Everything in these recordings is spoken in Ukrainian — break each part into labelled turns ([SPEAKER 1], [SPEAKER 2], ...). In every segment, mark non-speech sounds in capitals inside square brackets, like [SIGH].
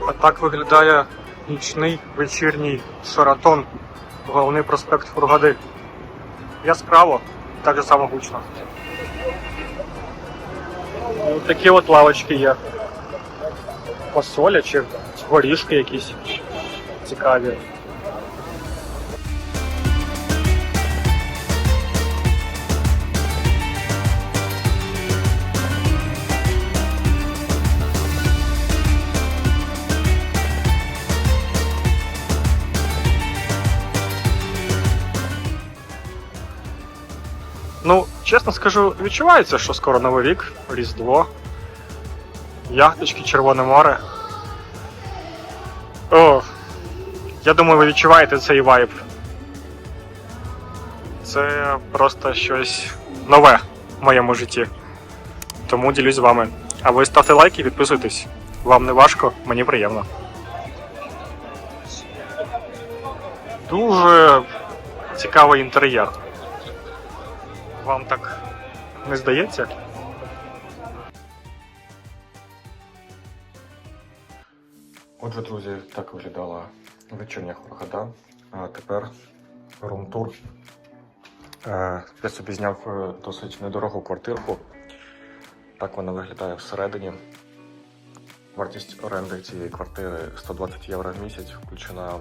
[SPEAKER 1] А так виглядає нічний вечірній Шаратон, головний проспект Фургади. Яскраво, так же само гучно. І такі от лавочки є. Посоля чи горішки якісь цікаві. Чесно скажу, відчувається, що скоро Новий рік, Різдво, яхточки, Червоне море. О, я думаю, ви відчуваєте цей вайб. Це просто щось нове в моєму житті. Тому ділюсь з вами. А ви ставте лайки і підписуйтесь. Вам не важко, мені приємно. Дуже цікавий інтер'єр. Вам так не здається? Отже, друзі, так виглядала вечірня Хургада. А тепер рум-тур. Е, Я собі зняв е, досить недорогу квартирку. Так вона виглядає всередині. Вартість оренди цієї квартири 120 євро в місяць, включена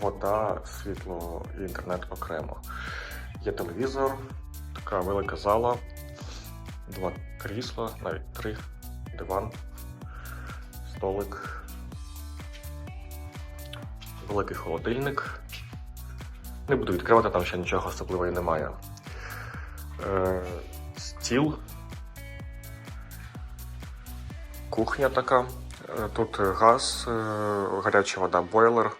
[SPEAKER 1] вода, світло і інтернет окремо. Є телевізор, така велика зала, два крісла, навіть три, диван, столик, великий холодильник. Не буду відкривати, там ще нічого особливого немає. Е, стіл. Кухня така. Е, Тут газ, е, гаряча вода, бойлер.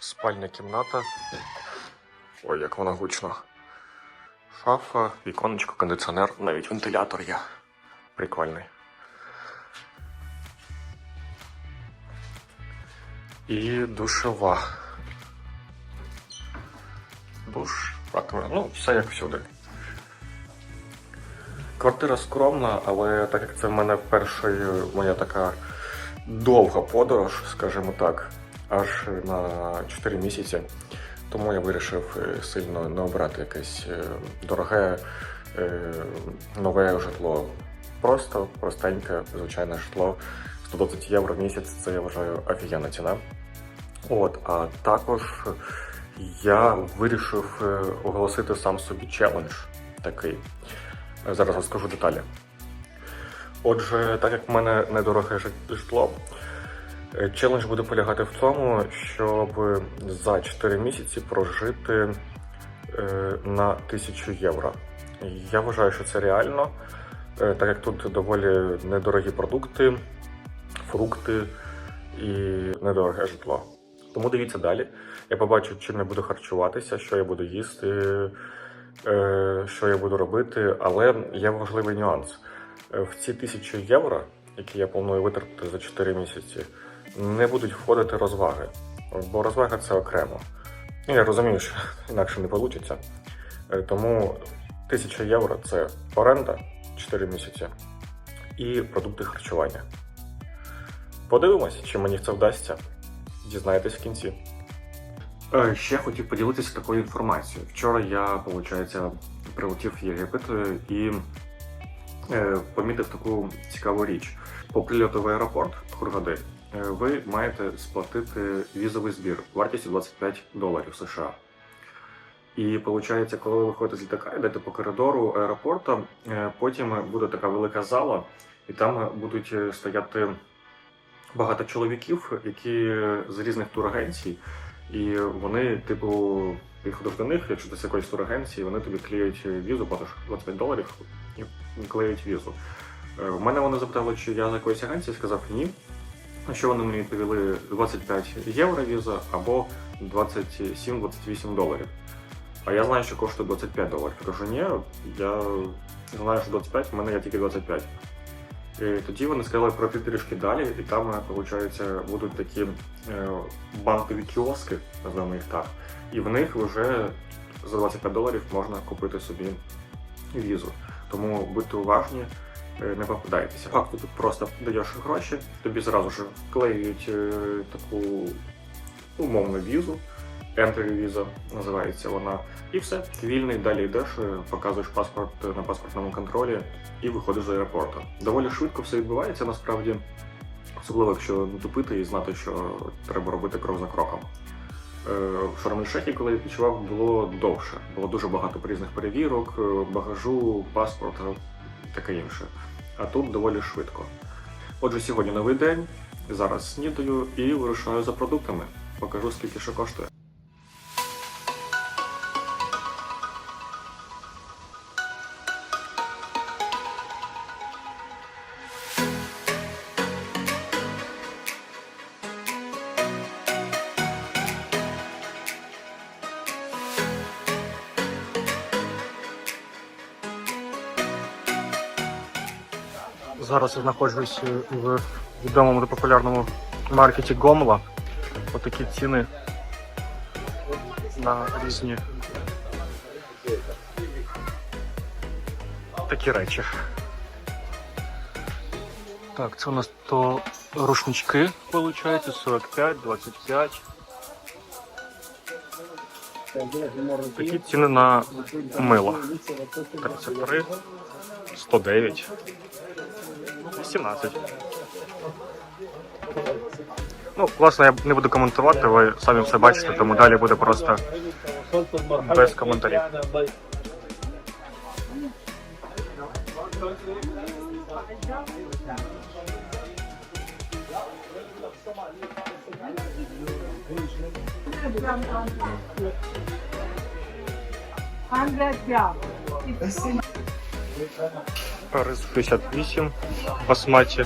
[SPEAKER 1] Спальня кімната. Ой, як вона гучно. Шафа, віконечко, кондиціонер, навіть вентилятор є. Прикольний. І душова. Душ, раковина. Ну, все як всюди. Квартира скромна, але так як це в мене перша моя така довга подорож, скажімо так, аж на 4 місяці. Тому я вирішив е, сильно не обрати якесь е, дороге е, нове житло. Просто простеньке, звичайне житло. 120 євро в місяць це я вважаю офігенна ціна. От, а також я вирішив оголосити сам собі челендж такий. Зараз розкажу деталі. Отже, так як в мене недороге житло, челендж буде полягати в тому, щоб за 4 місяці прожити е, на 1000 євро. Я вважаю, що це реально, е, так як тут доволі недорогі продукти, фрукти і недороге житло. Тому дивіться далі. Я побачу, чим я буду харчуватися, що я буду їсти, е, що я буду робити. Але є важливий нюанс. Е, В ці тисячі євро, які я планую витратити за 4 місяці, не будуть входити розваги. Бо розвага це окремо. Ну, я розумію, що [LAUGHS] інакше не вийде. Тому 1000 євро це оренда 4 місяці і продукти харчування. Подивимось, чи мені це вдасться. Дізнаєтесь в кінці. Е, Ще хотів поділитися такою інформацією. Вчора я, виходить, прилетів в Єгипет е, і е, помітив таку цікаву річ. По прильоту в аеропорт Хургади ви маєте сплатити візовий збір вартістю 25 доларів США. І виходить, коли ви виходите з літака, йдете по коридору аеропорту, е, потім буде така велика зала, і там будуть е, стояти багато чоловіків, які з різних турагенцій, і вони, типу, підходиш до них, якщо ти з якоїсь турагенції, вони тобі клеють візу, платиш 25 доларів і клеють візу. Е, У мене вони запитали, чи я з якоїсь агенції, сказав ні. Що вони мені відповіли 25 євро віза або 27-28 доларів. А я знаю, що коштує 25 доларів. Кажу, ні, я знаю, що 25, в мене є тільки 25. І тоді вони сказали пройти трішки далі, і там, виходить, будуть такі е, банкові кіоски, називаємо їх так. І в них вже за 25 доларів можна купити собі візу. Тому будьте уважні
[SPEAKER 2] не попадаєтеся. Факту тут просто даєш гроші, тобі зразу ж клеюють е, таку умовну візу, Entry віза називається вона. І все, ти вільний, далі йдеш, е, показуєш паспорт на паспортному контролі і виходиш з аеропорту. Доволі швидко все відбувається насправді, особливо якщо не тупити і знати, що треба робити крок за кроком. Е, В Шарм-Ель-Шейхі, коли я відпочивав, було довше. Було дуже багато різних перевірок, е, багажу, паспорта, таке інше. А тут доволі швидко. Отже, сьогодні новий день. Зараз снідаю і вирушаю за продуктами. Покажу, скільки що коштує.
[SPEAKER 1] Зараз я знаходжусь в відомому та популярному маркеті Гомла. Отакі ціни на різні такі речі. Так, це у нас то рушнички, виходить, 45, 25. Такі ціни на мило. 33, 109. 17. Ну, власне, я не буду коментувати, ви самі все бачите, тому далі буде просто без коментарів.
[SPEAKER 3] Hundred gram.
[SPEAKER 1] Рис 68 басматі.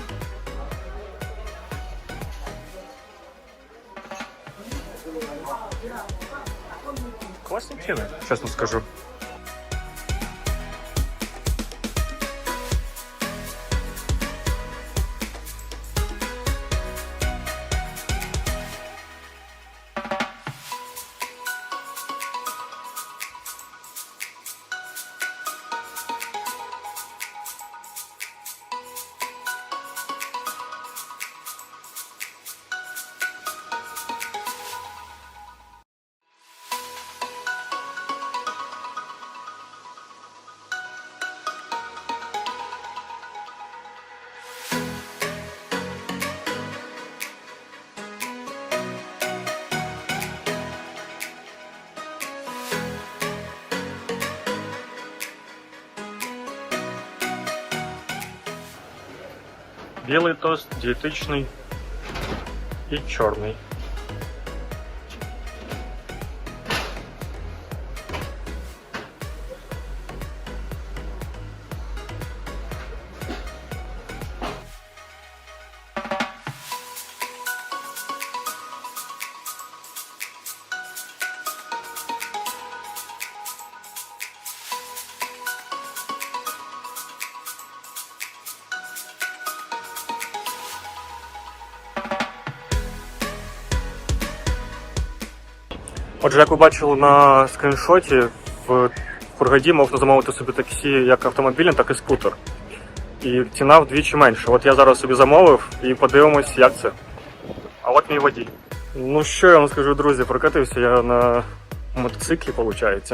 [SPEAKER 1] Класні ціни, чесно скажу. Білий тост, дієтичний і чорний. Отже, як ви бачили на скріншоті, в Фургаді можна замовити собі таксі як автомобільний, так і скутер. І ціна вдвічі менша. От я зараз собі замовив і подивимось, як це. А от мій водій. Ну що я вам скажу, друзі, прокатився я на мотоциклі, виходить.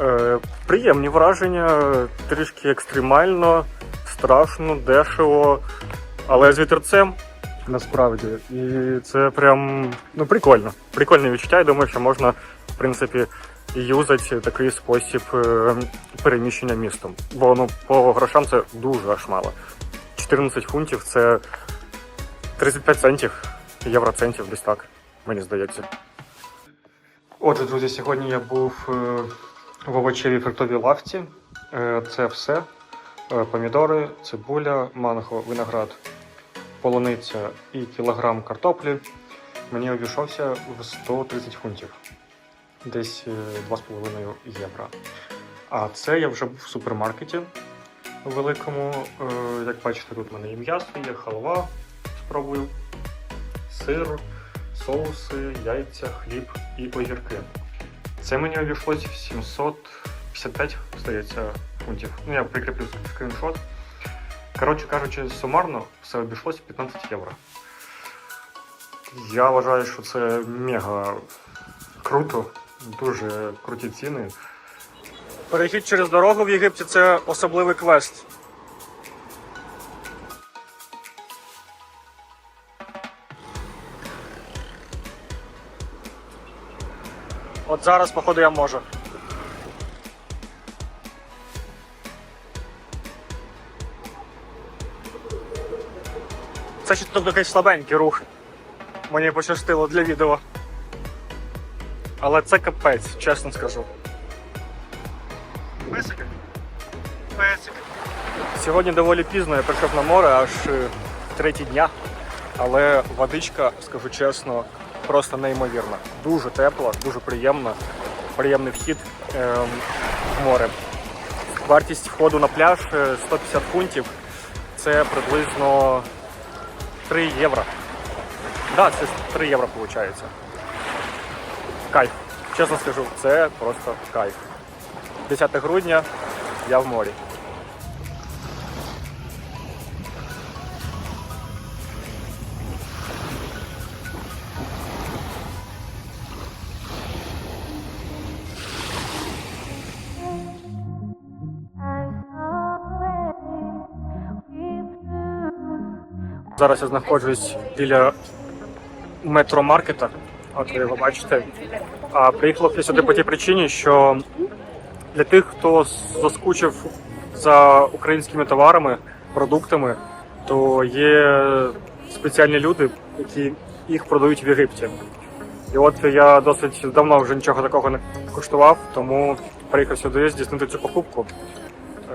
[SPEAKER 1] Е, приємні враження, трішки екстремально, страшно, дешево, але з вітерцем насправді. І це прям ну, прикольно. Прикольне відчуття. Я думаю, що можна, в принципі, юзати такий спосіб е, переміщення містом. Бо ну, по грошам це дуже аж мало. 14 фунтів це 35 центів, євроцентів, десь так, мені здається. Отже, друзі, сьогодні я був е, в овочевій фруктовій лавці. Е, Це все. Помідори, цибуля, манго, виноград, полуниця і кілограм картоплі мені обійшовся в 130 фунтів, десь е, 2,5 євро. А це я вже був в супермаркеті великому. Е, Як бачите, тут в мене і м'ясо, є халва, спробую, сир, соуси, яйця, хліб і огірки. Це мені обійшлось в 755, здається, фунтів. Ну, я прикріплю скріншот. Коротше кажучи, сумарно все обійшлося 15 євро. Я вважаю, що це мега круто, дуже круті ціни. Перехід через дорогу в Єгипті це особливий квест. От зараз, походу, я можу. Це ще тут такий слабенький рух. Мені пощастило для відео. Але це капець, чесно скажу. Песики. Песики. Сьогодні доволі пізно я прийшов на море, аж е, третій дня. Але водичка, скажу чесно, просто неймовірна. Дуже тепла, дуже приємна. Приємний вхід ем, в море. Вартість входу на пляж е, 150 фунтів. Це приблизно 3 євро. Так, да, це 3 євро виходить. Кайф. Чесно скажу, це просто кайф. 10 грудня я в морі. Зараз я знаходжусь біля метромаркета. От ви його бачите. А приїхав я сюди по тій причині, що для тих, хто заскучив за українськими товарами, продуктами, то є спеціальні люди, які їх продають в Єгипті. І от я досить давно вже нічого такого не куштував, тому приїхав сюди здійснити цю покупку.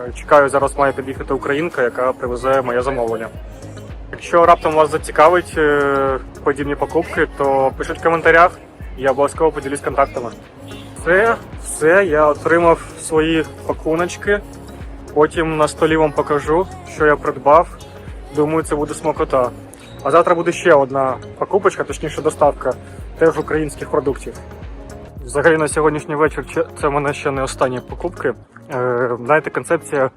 [SPEAKER 1] Е, Чекаю, зараз має під'їхати українка, яка привезе моє замовлення. Якщо раптом вас зацікавить е, подібні покупки, то пишіть в коментарях, я обов'язково поділюсь контактами. Це все я отримав свої пакуночки. Потім на столі вам покажу, що я придбав. Думаю, це буде смакота. А завтра буде ще одна покупочка, точніше доставка теж українських продуктів. Взагалі на сьогоднішній вечір це в мене ще не останні покупки. Е, знаєте, концепція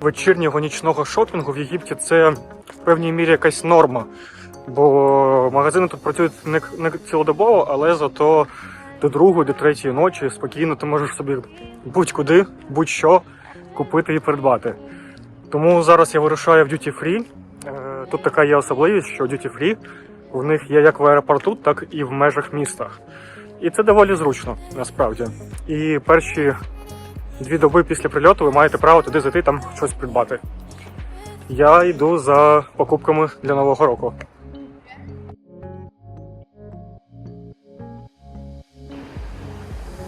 [SPEAKER 1] вечірнього нічного шопінгу в Єгипті це певній мірі якась норма. Бо магазини тут працюють не, не цілодобово, але зато до другої, до третьої ночі спокійно ти можеш собі будь-куди, будь-що купити і придбати. Тому зараз я вирушаю в Duty Free. Е, Тут така є особливість, що Duty Free в них є як в аеропорту, так і в межах міста. І це доволі зручно, насправді. І перші дві доби після прильоту ви маєте право туди зайти там щось придбати. Я йду за покупками для нового року.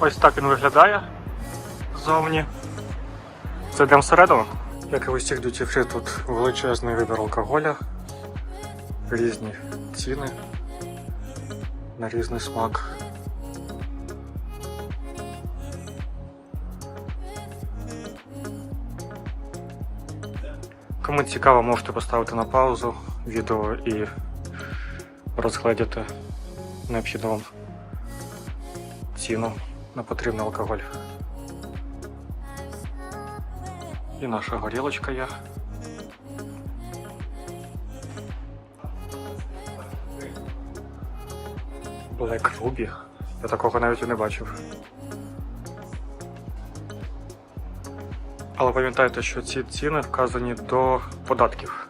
[SPEAKER 1] Ось так він виглядає ззовні. Зайдемо всередину. Як і в усіх дуті фрі, тут величезний вибір алкоголя, різні ціни на різний смак. Кому цікаво, можете поставити на паузу відео і розгледіти необхідну вам ціну на потрібний алкоголь. І наша горілочка є. Black Ruby. Я такого навіть і не бачив. Але пам'ятайте, що ці ціни вказані до податків.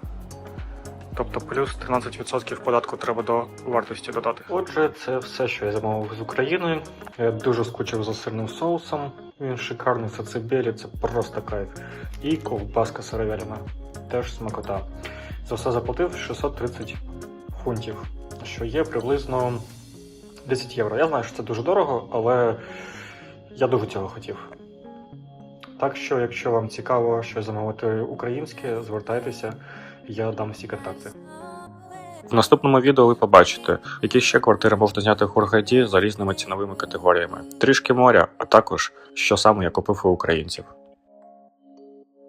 [SPEAKER 1] Тобто плюс 13% податку треба до вартості додати. Отже, це все, що я замовив з України. Я дуже скучив за сирним соусом. Він шикарний, це цибелі, це просто кайф. І ковбаска сировяльна. Теж смакота. За все заплатив 630 фунтів, що є приблизно 10 євро. Я знаю, що це дуже дорого, але я дуже цього хотів. Так що, якщо вам цікаво щось замовити українське, звертайтеся, я дам всі контакти. В наступному відео ви побачите, які ще квартири можна зняти в Хургаді за різними ціновими категоріями. Трішки моря, а також що саме я купив у українців.